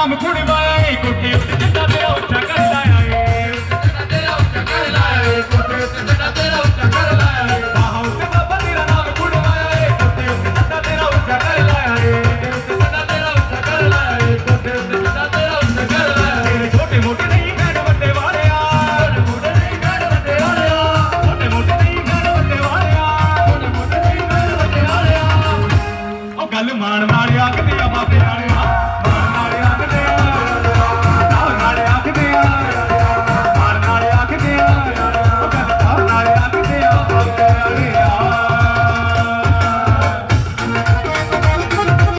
ਨਾਮ ਕੁੜਵਾਏ ਕੋਠੇ ਉੱਤੇ ਜਿੰਦਾ ਤੇਰਾ ਉੱਚਾ ਕਰ ਲਾਇਆ ਏ ਜਿੰਦਾ ਤੇਰਾ ਉੱਚਾ ਕਰ ਲਾਇਆ ਏ ਕੋਠੇ ਉੱਤੇ ਜਿੰਦਾ ਤੇਰਾ ਉੱਚਾ ਕਰ ਲਾਇਆ ਏ। ਬਾਹਾਂ ਉੱਤੇ ਬਾਬਾ ਤੇਰਾ ਨਾਮ ਕੁੜਵਾਇਆ ਏ ਕੋਠੇ ਉੱਤੇ ਜਿੰਦਾ ਤੇਰਾ ਉੱਚਾ ਕਰ ਲਾਇਆ ਏ ਕੋਠੇ ਉੱਤੇ ਜਿੰਦਾ ਤੇਰਾ ਉੱਚਾ ਕਰ ਲਾਇਆ ਏ। ਕੋਠੇ ਉੱਤੇ ਜਿੰਦਾ ਤੇਰਾ ਉੱਚਾ ਕਰ ਲਾਇਆ ਏ ਤੇਰੇ ਛੋਟੇ ਮੋਟੇ ਨਹੀਂ ਭੈਣ ਵੱਡੇ ਵਾਲਿਆ ਛੋਟੇ ਮੋਟੇ ਨਹੀਂ ਭੈਣ ਵੱਡੇ ਵਾਲਿਆ ਛੋਟੇ ਮੋਟੇ ਨਹੀਂ ਭੈਣ ਵੱਡੇ ਵਾਲਿਆ ਛੋਟੇ ਮੋਟੇ ਨਹੀਂ ਭੈਣ ਵੱਡੇ ਵਾਲਿਆ ਉਹ ਗੱਲ ਮਾਣ ਮਾਰਿਆ ਕਦੇ ਆ ਬਾਬੇ ਵਾਲਿਆ। Bye.